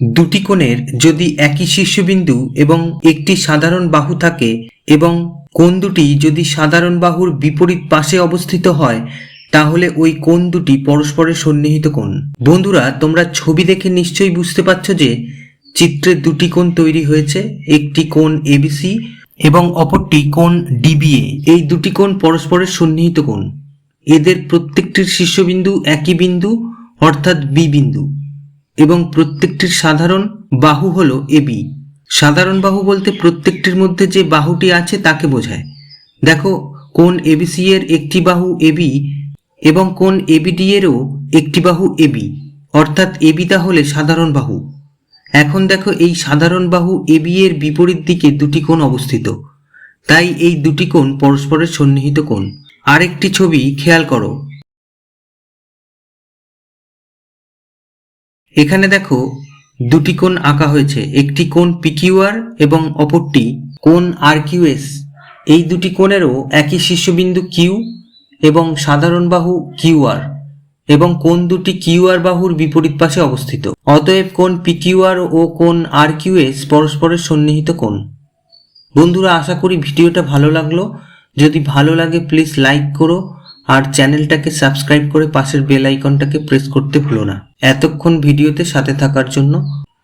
দুটি কোণের যদি একই শীর্ষবিন্দু এবং একটি সাধারণ বাহু থাকে এবং কোণ দুটি যদি সাধারণ বাহুর বিপরীত পাশে অবস্থিত হয়, তাহলে ওই কোণ দুটি পরস্পরের সন্নিহিত কোণ। বন্ধুরা, তোমরা ছবি দেখে নিশ্চয়ই বুঝতে পারছ যে চিত্রে দুটি কোণ তৈরি হয়েছে, একটি কোণ এবিসি এবং অপরটি কোণ ডিবিএ এই দুটি কোণ পরস্পরের সন্নিহিত কোণ। এদের প্রত্যেকটির শীর্ষবিন্দু একই বিন্দু, অর্থাৎ বি বিন্দু। এবং প্রত্যেকটির সাধারণ বাহু হলো এবি সাধারণ বাহু বলতে প্রত্যেকটির মধ্যে যে বাহুটি আছে তাকে বোঝায়। দেখো, কোন এবিসি এর একটি বাহু এবি এবং কোন এবিডি এরও একটি বাহু এবি অর্থাৎ এবি তাহলে সাধারণ বাহু। এখন দেখো, এই সাধারণ বাহু এবি এর বিপরীত দিকে দুটি কোণ অবস্থিত। তাই এই দুটি কোণ পরস্পরের সন্নিহিত কোণ। আরেকটি ছবি খেয়াল করো। এখানে দেখো, দুটি কোণ আঁকা হয়েছে, একটি কোণ পিকিউআর এবং অপরটি কোণ আরকিউএস। এই দুটি কোণেরও একই শীর্ষবিন্দু কিউ এবং সাধারণ বাহু কিউআর এবং কোন দুটি কিউআর বাহুর বিপরীত পাশে অবস্থিত। অতএব কোণ পিকিউআর ও কোণ আরকিউএস পরস্পরের সন্নিহিত কোণ। বন্ধুরা, আশা করি ভিডিওটা ভালো লাগল। যদি ভালো লাগে প্লিজ লাইক করো। আর চ্যানেলটাকে সাবস্ক্রাইব করে পাশের বেল আইকনটাকে প্রেস করতে ভুলো না। এতক্ষণ ভিডিওতে সাথে থাকার জন্য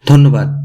ধন্যবাদ।